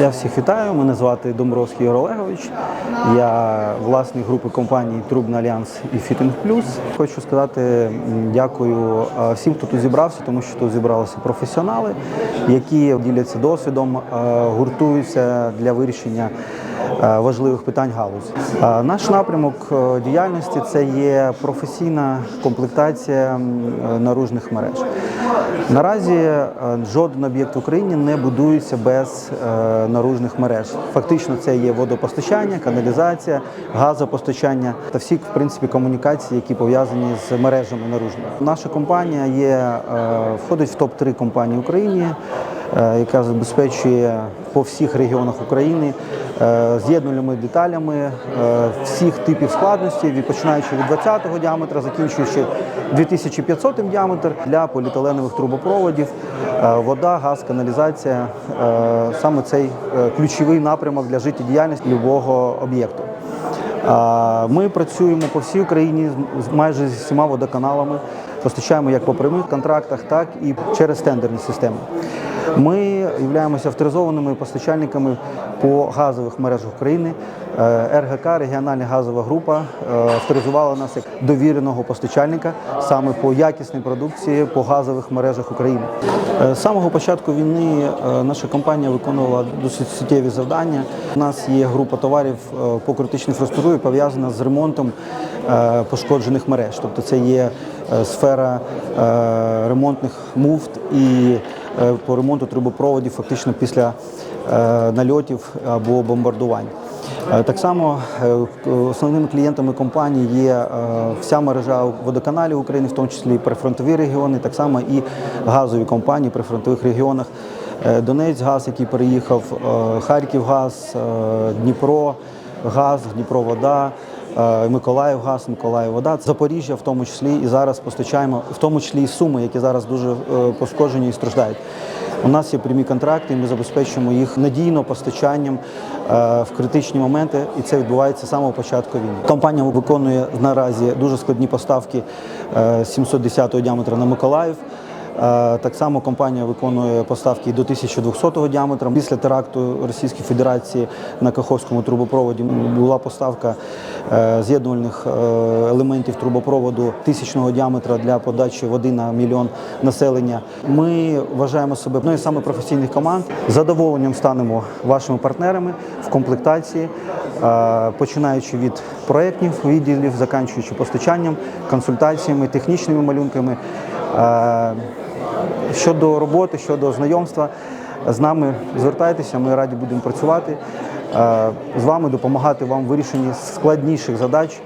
Я всіх вітаю. Мене звати Домбровський Ігор Олегович. Я власник групи компаній Трубна Альянс і Фітинг Плюс. Хочу сказати дякую всім, хто тут зібрався, тому що тут зібралися професіонали, які діляться досвідом, гуртуються для вирішення важливих питань галузі. Е, Наш напрямок е, діяльності це є професійна комплектація е, наружних мереж. Наразі е, жоден об'єкт в Україні не будується без е, наружних мереж. Фактично, це є водопостачання, каналізація, газопостачання та всі в принципі комунікації, які пов'язані з мережами наружними. Наша компанія є е, входить в топ 3 компаній України, е, яка забезпечує по всіх регіонах України е, з'єднувальними деталями е, всіх типів складності, починаючи від 20-го діаметра, закінчуючи 2500 діаметр для поліетиленових трубопроводів, е, вода, газ, каналізація е, саме цей е, ключовий напрямок для життєдіяльності любого об'єкту. Ми працюємо по всій Україні майже зі всіма водоканалами, постачаємо як по прямих контрактах, так і через тендерні системи. Ми являємося авторизованими постачальниками по газових мережах України. Е, РГК, регіональна газова група, е, авторизувала нас як довіреного постачальника саме по якісній продукції по газових мережах України. Е, З самого початку війни наша компанія виконувала досить суттєві завдання. У нас є група товарів по критичній інфраструктурі, пов'язана з ремонтом пошкоджених мереж. Тобто це є сфера ремонтних муфт і по ремонту трубопроводів фактично після е, нальотів або бомбардувань. Е, Так само е, основними клієнтами компанії є е, вся мережа водоканалів України, в тому числі і прифронтові регіони, так само і газові компанії при фронтових регіонах. Е, Донецьк-газ, який переїхав, е, Харків-газ, е, Дніпро, газ, Дніпро-вода. е, Миколаїв-газ, Миколаїв-вода, Запоріжжя в тому числі і зараз постачаємо, в тому числі і суми, які зараз дуже е, пошкоджені і страждають. У нас є прямі контракти, і ми забезпечуємо їх надійно постачанням е, в критичні моменти, і це відбувається з самого початку війни. Компанія виконує наразі дуже складні поставки е, 710-го діаметра на Миколаїв. Е, Так само компанія виконує поставки до 1200 діаметра. Після теракту Російської Федерації на Каховському трубопроводі була поставка е, з'єднувальних е, елементів трубопроводу тисячного діаметра для подачі води на мільйон населення. Ми вважаємо себе одною з саме професійних команд. Задоволенням станемо вашими партнерами в комплектації, починаючи від проєктів відділів, заканчуючи постачанням, консультаціями, технічними малюнками. Щодо роботи, щодо знайомства з нами звертайтеся, ми раді будемо працювати е, з вами, допомагати вам в вирішенні складніших задач.